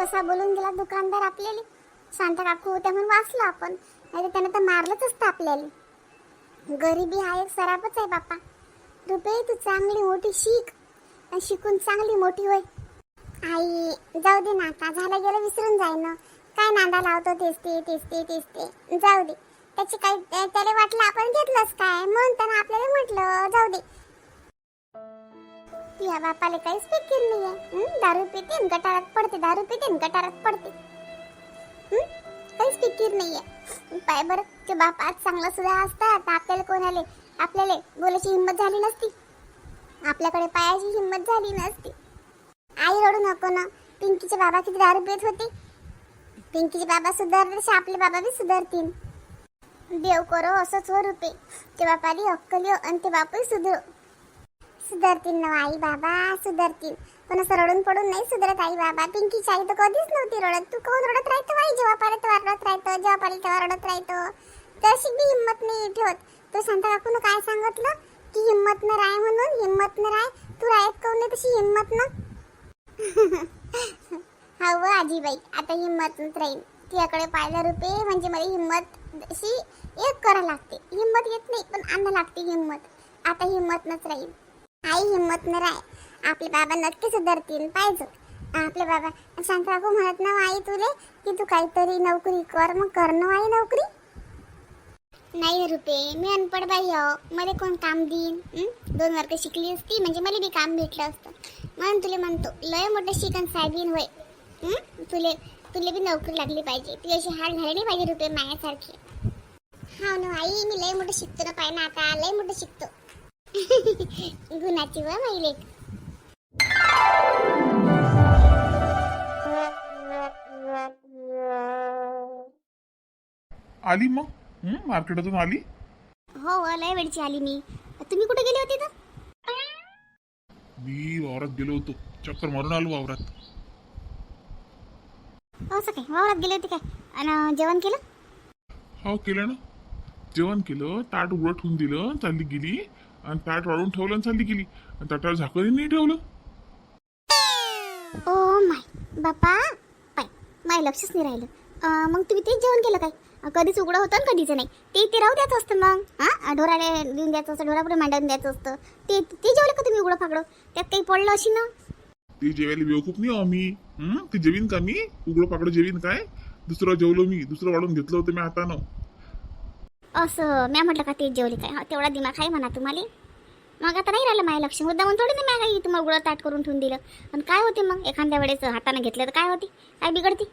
कसा बोलून गेला दुकानदार आपल्याला? शांत काकू होत्या म्हणून वाचलो आपण. नाही तर त्यानं तर मारलंच असतं आपल्याला. गरिबी हा एक सरापच आहे बापा रुपये तू चांगली मोठी शिक. आणि शिकून चांगली मोठी होय. आई जाऊ दे ना आता झालं गेलं विसरून जाय ना काय नांदा लावतो तेच ते तेच ते तेच ते. जाऊ दे. त्याची काही त्याला वाटलं आपण घेतलंच काय? म्हणताना आपल्याला म्हटलं जाऊ दे. या बापाले काहीच फिकीर नाहीये. दारू पिते गटारात पडते दारू पिते गटारात पडते. काहीच फिकीर नाहीये. पाय बरं ते बाप आज चांगला सुद्धा असता तर आपल्याला कोणाले आपल्याला बोलायची हिंमत झाली नसती. आपल्याकडे पायाची हिंमत झाली नसती. आई रडू नको ना. पिंकीचे बाबा किती दारू पित होते. पिंकीचे बाबा सुधारले तसे आपले बाबा बी सुधारतील. देव करो असंच वर रुपे ते बापाली अक्कल येऊ आणि ते बापही सुधरो. सुधारतील ना आई बाबा सुधारतील. पण असं रडून पडून नाही सुधारत आई बाबा. पिंकीची आई तर कधीच नव्हती रडत. तू कोण रडत राहतो आई? जेव्हा पाहिलं तेव्हा रडत राहतो जेव्हा पाहिलं तेव्हा रडत राहतो. तशी बी हिंमत नाही ठेवत. तो शांता काकून काय सांगितलं? की हिंमत न राय म्हणून हिंमत न राय. तू रायत काऊन नाही तशी हिंमत ना? हा व आजीबाई आता हिंमत राहील तुझ्याकडे पाहिलं रुपये म्हणजे मला हिंमत अशी एक करा लागते. हिंमत येत नाही पण आणा लागते हिंमत. आता हिंमत राहील आई हिंमत न राय. आपले बाबा नक्की सुधारतील. पाहिजे आपले बाबा शांत काकू म्हणत ना आई तुले की तू काहीतरी नोकरी कर मग कर ना आई नोकरी. नाही रुपे मी अनपड बाई हो. मला कोण काम देईन? दोन वर्ग शिकली असती म्हणजे मला बी काम भेटलं असतं. म्हणून तुले म्हणतो लय मोठं शिकन साहेबीन होय. तुले तुले बी नोकरी लागली पाहिजे. तुझी अशी हाल झाली नाही पाहिजे रुपये मायासारखी हा ना आई मी लय मोठं शिकतो ना पाहिजे ना आता लय मोठं शिकतो. गुणाची व माई आली मग? हं? मार्केटातून आली? हो व, लय वेळची आली मी. तुम्ही कुठे गेले होते तर? मी वावरात गेलो होतो. चक्कर मारून आलो वावरात. असं काय? वावरात गेले होते काय? आणि जेवण केलं? हो केलं ना. जेवण केलं ताट उघडं ठेवून दिलं चालली गेली. आणि ताट वाढून ठेवलं आणि चालली गेली. आणि ताटावर झाकणही नाही ठेवलं. Oh my. बापा. पाय माय लक्षच नाही राहिलं. अं, मग तुम्ही तेच जेवण केलं काय? कधीच उघडं होतं आणि कधीच नाही? ते ते राहू द्यायचं असतं मग. हां? ढोराला देऊन द्यायचं असतं ढोरापुढे मांडून द्यायचं असतं. ते ते जेवलं का तुम्ही उघडं फागडं? त्यात काही पडलं अशी ना? ती जेवायला बेवकूफ नाही हो मी हं? ती जेवीन का मी? उघडं पाकडं जेवीन काय? दुसरं जेवलो मी. दुसरं वाढून घेतलं होतं मी हातानं. असं म्या म्हटलं का ते जेवले काय? हा, तेवढा दिमाग आहे म्हणा तुम्हाला. मग आता नाही राहिलं माझ्या लक्ष. मुद्दा म्हणून थोडी ना म्या काही तुम्हाला उघडं ताट करून ठेवून दिलं. आणि काय होते मग? एखाद्या वेळेस हाताने घेतलं तर काय होते? काय बिघडते?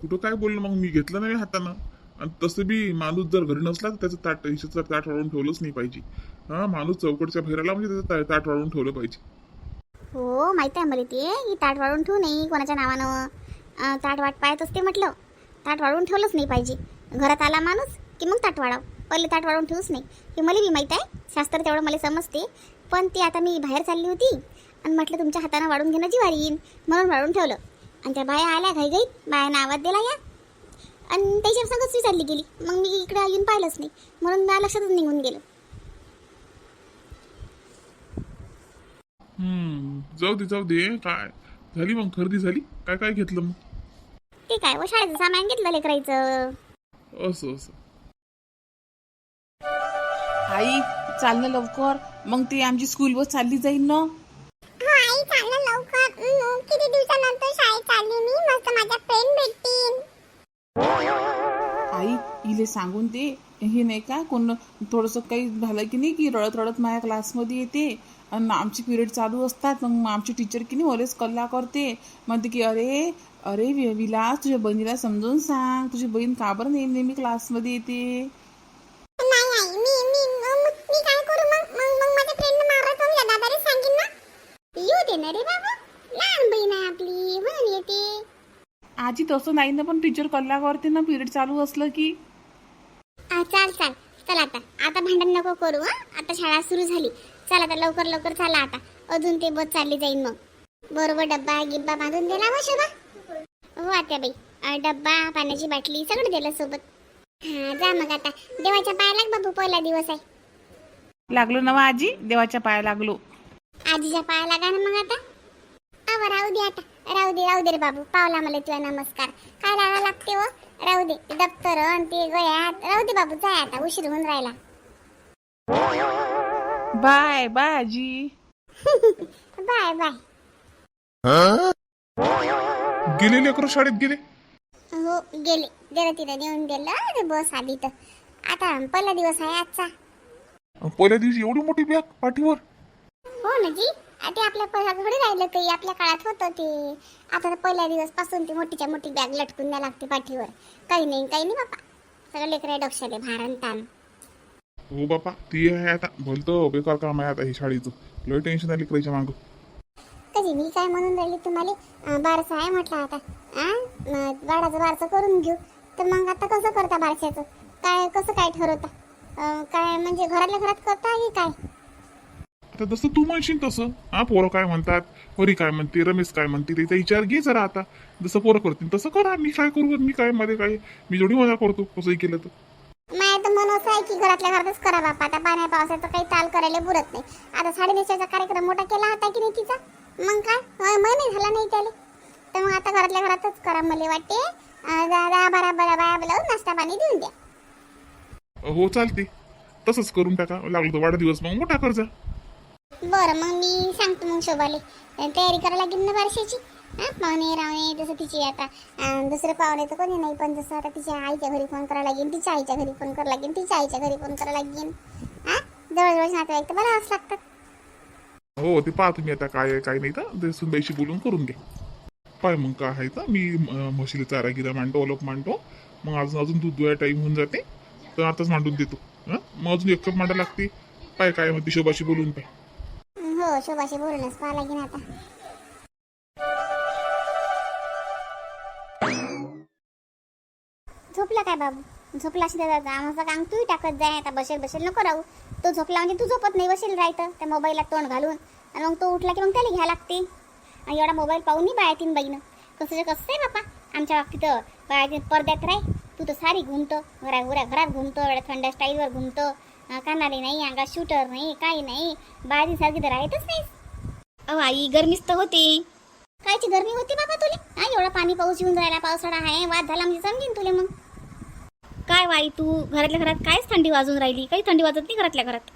कुठं काय बोललं मग? मी घेतलं नाही हातानं. आणि तसं बी माणूस जर घरी नसला तर त्याचं ताट हिशोचं ताट वाढवून ठेवलंच नाही पाहिजे. हा माणूस चौकटच्या बाहेर म्हणजे त्याचं ता- ताट वाढवून ठेवलं पाहिजे. हो माहीत आहे मला ते. ही ताट वाढून ठेवू नाही कोणाच्या नावानं. अं, ताट वाट पाहत असते म्हटलं. ताट वाढवून ठेवलंच नाही पाहिजे. घरात आला माणूस की मग ताट वाढाव. पहिले ताट वाढवून ठेवूच नाही. हे मला बी माहीत आहे. शास्त्र तेवढं मला समजते. पण ते आता मी बाहेर चालली होती. आणि म्हटलं तुमच्या हातानं वाढून घेणं जीवार येईन. म्हणून वाढून ठेवलं. आणि त्या बाया आल्या घाई घाई बायानं आवाज दिला या. आणि त्याच्या संगच मी चालली गेली. मग मी इकडे येऊन पाहिलंच नाही. म्हणून मला लक्षातच निघून गेलं. जाऊ दे जाऊ दे. काय? झाली मग? खरेदी झाली? काय काय घेतलं मग? ते काय? व शाळेचं सामान घेतलं लेकरायचं. असं असं. आई चाल ना लवकर. मग ते आमची स्कूल बस चालली जाईल ना? हो आई चाललं लवकर. किती दिवसानंतर शाळेत चालली मी? मस्त माझ्या फ्रेंड भेटतील. आई इले सांगून दे. हे नाही का कोण थोडंसं काही झालं की नाही की रडत रडत माझ्या क्लासमध्ये येते. आणि आमची पिरियड चालू असतात मग आमची टीचर की नाही ओलेच कल्ला करते. म्हणते की अरे अरे वि- विलास तुझ्या बहिणीला समजून सांग. तुझी बहीण का बरं नेहमी नेहमी क्लासमध्ये येते? आजी तसं नाही ना पण टीचर कल्ला करते ना पिरियड चालू असलं की आ, चाल चाल. चल आता. आता भांडण नको करू हा. आता शाळा सुरू झाली. चल आता लवकर लवकर चला आता. अजून ते बस चालली जाईन मग. बरोबर डब्बा गिब्बा बांधून दिला हो शोभा. हो आत्याबाई. आ, डब्बा पाण्याची बाटली सगळं दिलं सोबत हा जा मग आता. देवाच्या पाया लाग बाबू पहिला दिवस आहे. लागलो ना वा आजी? देवाच्या पाया लागलो. आजीच्या पाया लागा ना मग आता. अव राहू दे आता. राहू दे राहू दे रे बाबू. पावला मला तुझा नमस्कार. काय लावा लागते व राहू दे दप्तर अन ते गयात राहू दे बाबू जाय आता उशीर होऊन राहिला. बाय बाय आजी बाय बाय. गेले लेकर शाळेत गेले? हो गेले. गेलं तिथं नेऊन दिलं ते बस आली तर आता पहिला दिवस आहे आजचा. पहिल्या दिवशी एवढी मोठी बॅग पाठीवर? हो ना जी. ते आपल्या पहिल्या घरी राहिलं काही आपल्या काळात होतं ते. आता तर पहिल्या दिवसपासून ती मोठीच्या मोठी बॅग लटकून द्या लागते पाठीवर. काही नाही काही नाही बापा. सगळं लेकरा डोक्षाले भारण ताण. हो बापा ती आहे आता. भलतं बेकार काम आहे आता हे शाळेचं. लय टेन्शन आली करायच्या मागं. कधी मी काय म्हणून राहिली तुम्हाला? बारसं आहे म्हटलं आता. आ बाळाचं बारसं करून घेऊ. तर मग आता कसं करता बारशाचं? काय कसं काय ठरवता? काय म्हणजे घरातल्या घरात करता की काय? आता जसं तू म्हणशील तसं. हा पोरं काय म्हणतात? परी काय म्हणते? रमेश काय म्हणते? त्याचा विचार घे जरा आता. जसं पोरं करतील तसं करा. मी काय करू? मी काय? मध्ये काय? मी जेवढी मजा करतो कसंही केलं तर. माझ्या तर मन असं आहे की घरातल्या घरातच करा बापा. आता पाण्या पावसाचं काही ताल करायला पुरत नाही. आता कार्यक्रम मोठा केला होता की नाही तिचा? मग काय? अं, महिने झाला नाही त्याला. तर मग आता घरातल्या घरातच करा मला वाटते. अं, दहा दहा बारा बारा बाया बोलावून नाश्ता पाणी देऊन द्या. हो चालते. तसंच करून टाका. लागलो तर वाढदिवस मग मोठा कर्जा बरं मग मी सांगतो मग शोभाले. तयारी करायला लागेल ना बारशाची? हा? पाहुणे रावणे जसं तिची आता दुसरं पाहुणे तर कोणी नाही पण जसं आता तिच्या आईच्या घरी फोन करावं लागेल तिच्या आईच्या घरी फोन करावं लागेल तिच्या आईच्या घरी फोन करावं लागेल. हा? जवळजवळ नातेवाईक तर बराच लागतात. हो ते पाहतो तुम्ही आता काय काय नाही तर ते सुनबाईशी बोलून करून घ्या पाय मग काय आहे तर मी म्हशीला चारा गिरा मांडतो ओलप मांडतो. मग अजून अजून दूध दुया टाईम होऊन जाते. तर आताच मांडून देतो. हां? मग अजून एक कप मांडा लागते. पाय काय म्हणते शोभाशी बोलून पाय. हो शोभाशी बोलूनच पाहा लागेल आता. झोपला काय बाबू? झोपला अशी दादा आमचं काम तूही टाकत जाय आता बसेल बसेल. नको राहू. तो झोपला म्हणजे तू झोपत नाही बसेल राहतं. त्या मोबाईलला तोंड घालून. आणि मग तो उठला की मग त्याला घ्या लागते. आणि एवढा मोबाईल पाहून बाया तीन बाईनं. कसं कसं आहे बापा? आमच्या बाबतीत बाळातीन पडद्यात राह तू तर सारी घुमतो. घरा घरा घरात घुमतो एवढ्या थंड स्टाईलवर घुमतं. अं, कानाले नाही अंगात शूटर नाही काही नाही. बाळातीन सारखी तर राहतच नाही. अहो आई गरमीच तर होते. कायची गरमी होती बाबा तुले? हा एवढा पाणी पाऊस येऊन राहिला पावसाळा आहे वाद झाला म्हणजे समजेन तुले मग. काय वाई तू घरातल्या घरात कायच थंडी वाजून राहिली? काही थंडी वाजत नाही घरातल्या घरात?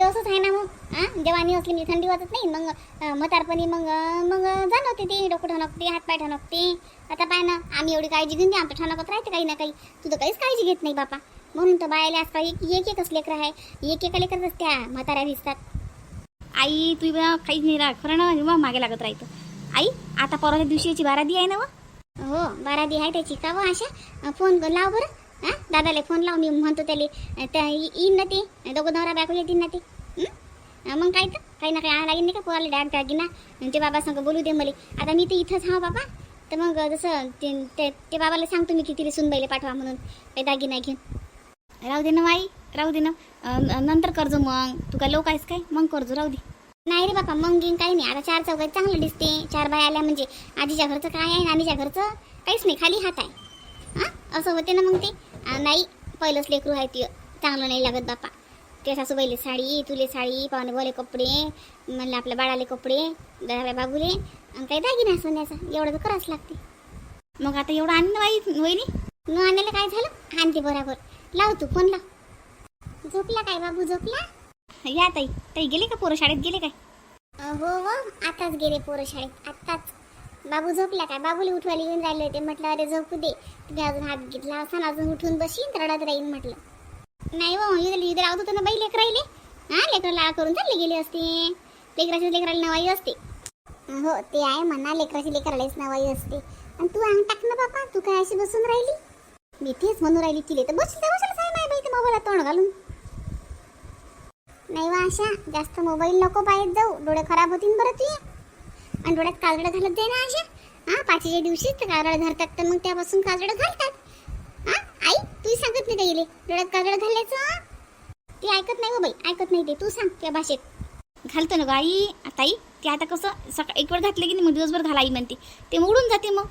तसंच आहे ना मग. हा जवानी असली म्हणजे थंडी वाजत नाही. मग अं, म्हातारपणी मग मग जाणवते ते डोकं ठणकते हातपाय ठणकते. आता पाय ना आम्ही एवढी काळजी घेऊन आमचं ठणकत राहते काही ना काही. तू तर काहीच काळजी घेत नाही बापा. म्हणून तर बायाला आजकाल एक एक एकच लेकर आहे. एक एका लेकरच त्या म्हाताऱ्या दिसतात. आई तू बा काहीच नाही राह खरं ना मग मागे लागत राहतं. आई आता परवाच्या दिवशी याची बारादी आहे ना व? हो बारादी आहे त्याची. का व आशा? फोन लाव बरं. हा? दादाला फोन लाव. मी म्हणतो त्याला त्या येईन ना ते. दोघं नवरा बायको येतील ना ते. मग काय तर? काही ना काही आणायला लागेल नाही का? पोराला डॅग दागिना ते बाबा संग बोलू दे मला. आता मी तर इथंच हा बाबा. तर मग जसं ते ते- ते बाबाला सांगतो मी की तिला सुनबाईला पाठवा म्हणून. काही दागिना घेऊन. राहू दे ना माई राहू दे ना. नंतर कर्ज मग. तू काय लोक आहेस काय? मग कर्ज राहू दे. नाही रे बापा मग घेईन काही नाही. आता चार चौघात चांगलं दिसते. चार बाय आल्या म्हणजे आजीच्या घरचं काय आहे नानीच्या घरचं? काहीच नाही खाली हात आहे. हा असं होते ना मग ते. नाही पहिलंच लेकरू आहे ते. चांगलं नाही लागत बापा. ते सासूबाईले साडी तुले साडी पाहुणे बोले कपडे म्हणलं आपल्या बाळाले कपडे दहाव्या बाबूले आणि काही दागिना सोन्याचा. एवढं तर करावंच लागते. मग आता एवढं आणणं वाई वहिनी? न आणायला काय झालं? आणते बरोबर. लाव तू फोन लाव. झोपला काय बाबू झोपला? या ताई ताई गेले का पोरं शाळेत गेले काय? हो हो आताच गेले पोरं शाळेत आताच बाबू झोपला काय? बाबूला उठवायला येऊन राहिले होते म्हटलं अरे झोपू दे. तुम्ही अजून हात घेतला असा अजून उठून बशीन रडत राहीन म्हटलं. नाही हो इथं इथं राहत होतं ना बाई लेकर राहिले हा लेकर लाळ करून चालले गेले असते. लेकराच्या लेकराला नवाई असते. हो ते आहे म्हणा लेकराची लेकरालाच नवाई असते. आणि तू अंग टाक ना बापा तू काय अशी बसून राहिली? मी तेच म्हणून राहिली तिले. तर बसली तर बसलं आहे बाई ते मोबाईला तोंड घालून. नाही वा आशा जास्त मोबाईल नको बाहेर जाऊ. डोळे खराब होतील बरं तुझे. आणि डोळ्यात काजडं घालत जाय ना आशा. हा पाचीच्या दिवशी तर काजळ धरतात तर मग त्यापासून काजडं घालतात. हा आई तू सांगत नाही ताईले गेले डोळ्यात काजडं घालायचं ते ऐकत नाही हो बाई ऐकत नाही ते. तू सांग त्या भाषेत. घालतो ना गो आई. आता आई ते आता कसं सकाळ एक वेळ घातलं की नाही मग दिवसभर घाला आई म्हणते. ते मग उडून जाते मग.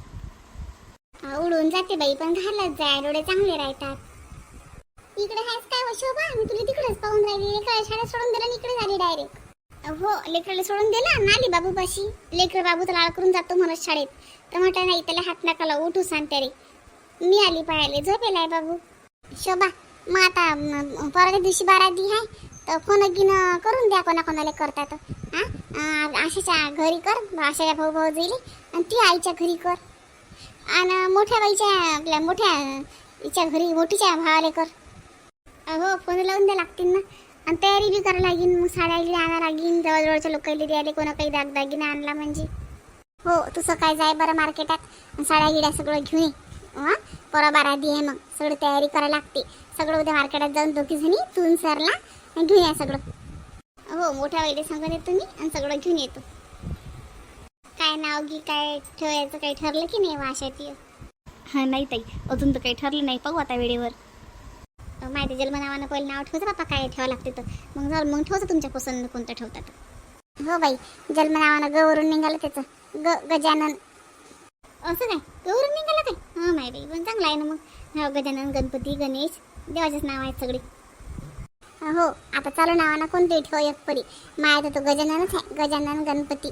उडून जाते बाई पण घालत जाय डोळे चांगले राहतात. इकडे आहेस काय हो, शोभा? मी तुला तिकडेच पाहून राहिली. काय शाळेत सोडून दिला इकडे झाली डायरेक्ट हो लेकराला सोडून दिला ना आली बाबूपाशी. लेकर बाबू लाळ करून जातो म्हणत शाळेत. तर म्हटलं नाही त्याला हात नाकाला उठू सांगते रे मी आली पाहायला. झोपेला आहे बाबू. शोभा मग आता परवा दिवशी बारादी आहे. तर फोन गिन करून द्या कोणा कोणाला करतात. हां? आशाच्या घरी कर आशाच्या भाऊ भाऊ जाईल. आणि ती आईच्या घरी कर. आणि मोठ्या बाईच्या आपल्या मोठ्या हिच्या घरी मोठीच्या भावाले कर. हो फोन लावून द्या लागतील ना. आणि तयारी बी करावं लागेल मग साड्या गिड्या आणा लागेल जवळजवळच्या लोकांना द्यायला कोणा काही दागदागिना आणला म्हणजे. हो तू सकाळी जाय बरं मार्केटात आणि साड्या गिड्या सगळं घेऊन ये. हा परवा बारादी आहे मग. सगळं तयारी करायला लागते. सगळं उद्या मार्केटात जाऊन दोघी जणी तून सरला आणि घेऊन या सगळं. हो मोठ्या वेळेला सांगून येतो मी आणि सगळं घेऊन येतो. काय नाव गी काय ठेवायचं काही ठरलं की नाही वाशात हा नाही ताई. अजून तर काही ठरलं नाही. पाहू आता वेळेवर. माहिती जन्म नावानं पहिलं नाव ठेवतं बापा काय ठेवावं लागते तर. मग झालं मग ठेवतं तुमच्या पसंत कोणतं ठेवतात हो बाई जन्म नावानं गवरून निघालं त्याचं. ग गजानन. असं काय? गौरून निघालं काय? हा माय बाई पण चांगलं आहे ना मग. हो गजानन गणपती गणेश देवाचेच नाव आहेत सगळे. हो आता चालू नावानं कोणते ठेव एक परी. माया तर तो गजाननच आहे. गजानन गणपती.